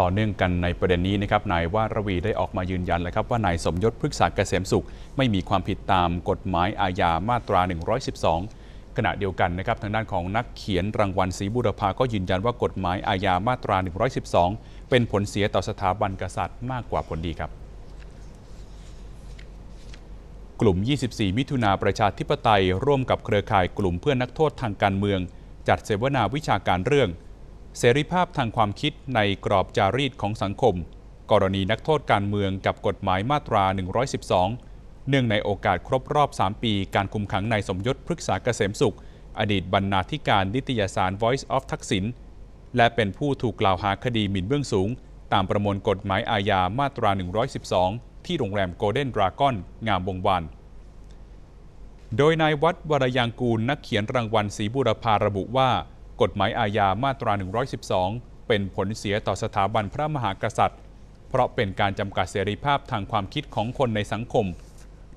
ต่อเนื่องกันในประเด็นนี้นะครับนายวารวีได้ออกมายืนยันแล้วครับว่านายสมยศพฤกษาเกษมสุข ไม่มีความผิดตามกฎหมายอาญามาตรา 112 ขณะเดียวกันนะครับทางด้านของนักเขียนรางวัลศรีบุรพาก็ยืนยันว่ากฎหมายอาญามาตรา 112 เป็นผลเสียต่อสถาบันกษัตริย์มากกว่าผลดีครับกลุ่ม 24 มิถุนาประชาธิปไตย ร่วมกับเครือข่ายกลุ่มเพื่อนนักโทษทางการเมือง จัดเสวนาวิชาการเรื่อง เสรีภาพทางความคิดในกรอบจารีตของสังคม กรณีนักโทษการเมืองกับกฎหมายมาตรา 112 เนื่องในโอกาสครบรอบ 3 ปีการคุมขังนายสมยศพฤกษาเกษมสุข อดีตบรรณาธิการนิตยสาร Voice of ทักษิณและเป็นผู้ถูกกล่าวหาคดีหมิ่นเบื้องสูง ตามประมวลกฎหมายอาญามาตรา 112 ที่โรงแรมโกลเด้นดราก้อนงามวงวานโดยนายวัดวรยางกูลนักเขียนรางวัลศรีบุรพาระบุว่า กฎหมายอาญามาตรา 112 เป็นผลเสียต่อสถาบันพระมหากษัตริย์ เพราะเป็นการจำกัดเสรีภาพทางความคิดของคนในสังคม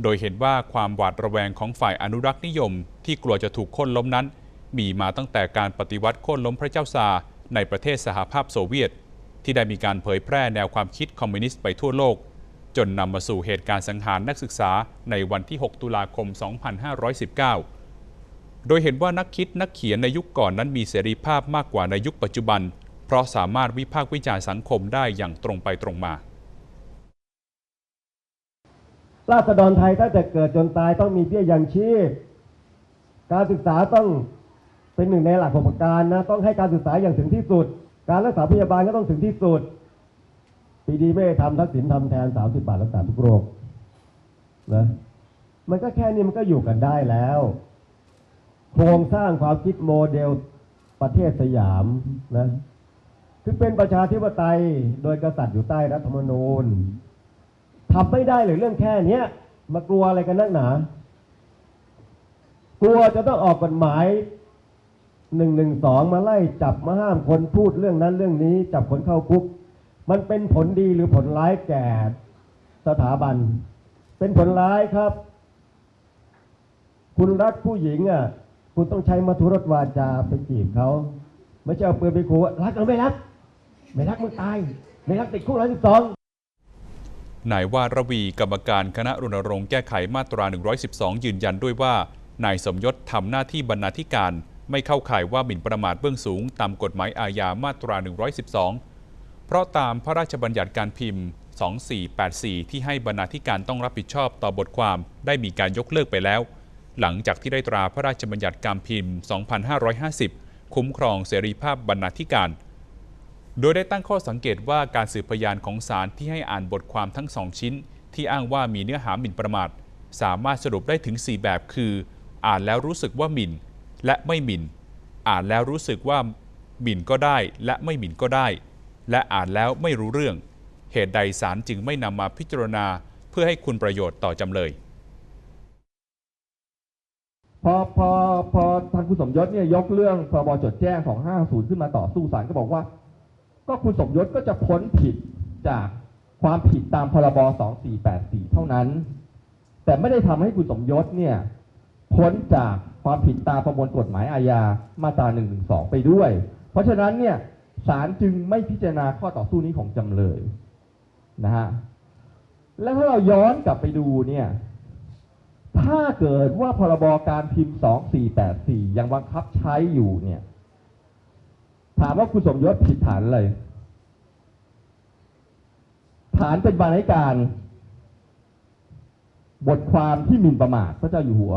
โดยเห็นว่าความหวาดระแวงของฝ่ายอนุรักษ์นิยม ที่กลัวจะถูกค่นล้มนั้น มีมาตั้งแต่การปฏิวัติค่นล้มพระเจ้าซาในประเทศสหภาพโซเวียต ที่ได้มีการเผยแพร่แนวความคิดคอมมิวนิสต์ไปทั่วโลก จนนำมาสู่เหตุการณ์สังหารนักศึกษาในวันที่ 6 ตุลาคม 2519 โดยเห็นว่านักคิดนักเขียนในยุคก่อนนั้นมีเสรีภาพมากกว่าในยุคปัจจุบัน เพราะสามารถวิพากษ์วิจารณ์สังคมได้อย่างตรงไปตรงมา ราษฎรไทยถ้าจะเกิดจนตายต้องมีเบี้ยยังชีพ การศึกษาต้องเป็นหนึ่งในหลักของประการนะต้องให้การศึกษาอย่างถึงที่สุด การรักษาพยาบาลก็ต้องถึงที่สุดปีดีไม่ได้ทำทักษิณทำแทน30บาทรักษาทุกโรคนะมันก็แค่นี้มันก็อยู่กันได้แล้ว โครงสร้างความคิดโมเดลประเทศสยามนะคือเป็นประชาธิปไตยโดยกษัตริย์อยู่ใต้รัฐธรรมนูญทำไม่ได้เลยเรื่องแค่เนี้ยมากลัวอะไรกันนักหนา กลัวจะต้องออกกฎหมายหนึ่งหนึ่งสองมาไล่จับมาห้ามคนพูดเรื่องนั้นเรื่องนี้ จับคนเข้าคุก มันเป็นผลดีหรือผลร้ายแก่สถาบัน เป็นผลร้ายครับ คุณรักผู้หญิงอะ คุณต้องใช้มัทุรสวาจาไปจีบเขาไม่ใช่เอาปืนไปขู่ว่ารักหรือไม่รัก ไม่รักมึงตาย ไม่รักติดคุกร้อยสิบสองนายวารวีกรรมการคณะรณรงค์แก้ไขมาตรา 112 ยืนยันด้วยว่า นายสมยศทำหน้าที่บรรณาธิการ ไม่เข้าข่ายว่าหมิ่นประมาทเบื้องสูง ตามกฎหมายอาญามาตรา 112 เพราะตามพระราชบัญญัติการพิมพ์ 2484 ที่ให้บรรณาธิการต้องรับผิดชอบต่อบทความได้มีการยกเลิกไปแล้ว หลังจากที่ได้ตราพระราชบัญญัติการพิมพ์ 2550 คุ้มครองเสรีภาพบรรณาธิการ โดยได้ตั้งข้อสังเกตว่าการสืบพยานของศาลที่ให้อ่านบทความทั้งสองชิ้น ที่อ้างว่ามีเนื้อหาหมิ่นประมาท สามารถสรุปได้ถึง 4 แบบคือ อ่านแล้วรู้สึกว่าหมิ่น และไม่หมิ่น อ่านแล้วรู้สึกว่าหมิ่นก็ได้ และไม่หมิ่นก็ได้ และอ่านแล้วไม่รู้เรื่อง เหตุใดศาลจึงไม่นำมาพิจารณา เพื่อให้คุณประโยชน์ต่อจำเลย พอพอพอทางคุณสมยศเนี่ยยกเรื่องพรบจดแจ้ง250 ขึ้นมาต่อสู้ศาลก็บอกว่า ก็คุณสมยศก็จะพ้นผิดจากความผิดตามพรบ2484 เท่านั้น แต่ไม่ได้ทำให้คุณสมยศเนี่ยพ้นจากความผิดตามประมวลกฎหมายอาญามาตรา112 ไปด้วย เพราะฉะนั้นเนี่ยศาลจึงไม่พิจารณาข้อต่อสู้นี้ของจำเลยนะฮะแล้วถ้าเราย้อนกลับไปดูเนี่ย ถ้าเกิดว่าพรบการพิมพ์ 2484 ยังบังคับใช้อยู่เนี่ย ถามว่าคุณสมยศผิดฐานอะไร ฐานเป็นบรรณาธิการ บทความที่หมิ่นประมาทพระเจ้าอยู่หัว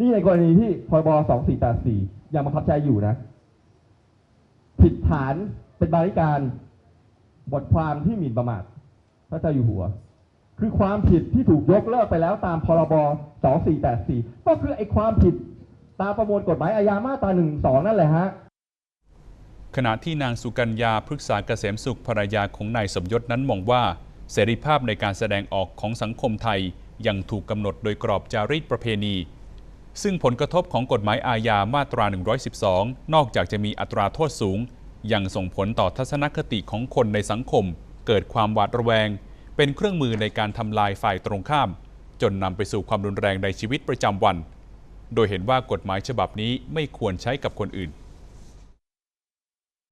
นี่ในกรณีที่พรบ2484 ยังบังคับใช้อยู่นะ ผิดฐานเป็นบรรณาธิการ บทความที่หมิ่นประมาทพระเจ้าอยู่หัว คือความผิดที่ถูกยกเลิกไปแล้วตามพรบ 2484 ก็คือไอ้ความผิดตามประมวลกฎหมายอาญามาตรา112 นั่นแหละฮะ ขณะที่นางสุกัญญาพฤกษาเกษมสุขภรรยาของนายสมยศนั้นมองว่า เสรีภาพในการแสดงออกของสังคมไทยยังถูกกำหนดโดยกรอบจารีตประเพณี ซึ่งผลกระทบของกฎหมายอาญามาตรา 112 นอกจากจะมีอัตราโทษสูง ยังส่งผลต่อทัศนคติของคนในสังคม เกิดความหวาดระแวง เป็นเครื่องมือในการทำลายฝ่ายตรงข้าม จนนำไปสู่ความรุนแรงในชีวิตประจำวัน โดยเห็นว่ากฎหมายฉบับนี้ไม่ควรใช้กับคนอื่น